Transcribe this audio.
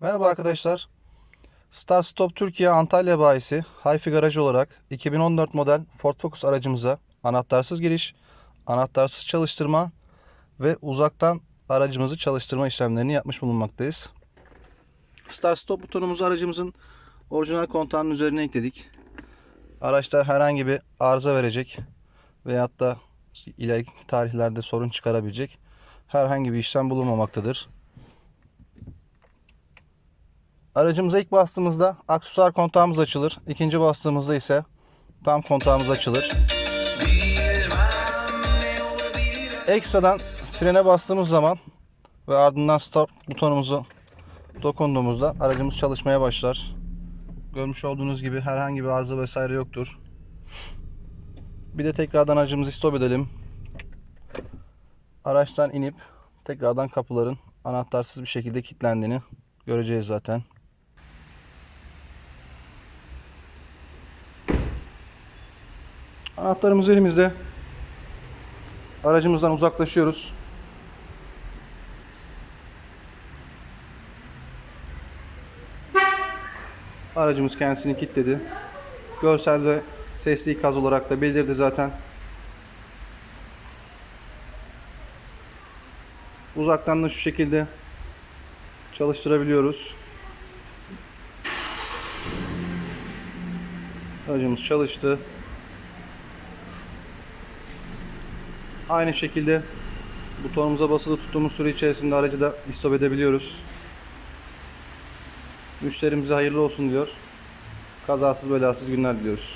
Merhaba arkadaşlar. Star Stop Türkiye Antalya bayisi Hayfi Garaj olarak 2014 model Ford Focus aracımıza anahtarsız giriş, anahtarsız çalıştırma ve uzaktan aracımızı çalıştırma işlemlerini yapmış bulunmaktayız. Star Stop butonumuzu aracımızın orijinal kontağının üzerine ekledik. Araçta herhangi bir arıza verecek veyahut da ileriki tarihlerde sorun çıkarabilecek herhangi bir işlem bulunmamaktadır. Aracımıza ilk bastığımızda aksesuar kontağımız açılır. İkinci bastığımızda ise tam kontağımız açılır. Ekstradan frene bastığımız zaman ve ardından start butonumuzu dokunduğumuzda aracımız çalışmaya başlar. Görmüş olduğunuz gibi herhangi bir arıza vesaire yoktur. Bir de tekrardan aracımızı stop edelim. Araçtan inip tekrardan kapıların anahtarsız bir şekilde kilitlendiğini göreceğiz zaten. Anahtarımız elimizde. Aracımızdan uzaklaşıyoruz. Aracımız kendisini kilitledi. Görsel ve sesli ikaz olarak da bildirdi zaten. Uzaktan da şu şekilde çalıştırabiliyoruz. Aracımız çalıştı. Aynı şekilde butonumuza basılı tuttuğumuz süre içerisinde aracı da istop edebiliyoruz. Müşterimize hayırlı olsun diyor. Kazasız belasız günler diliyoruz.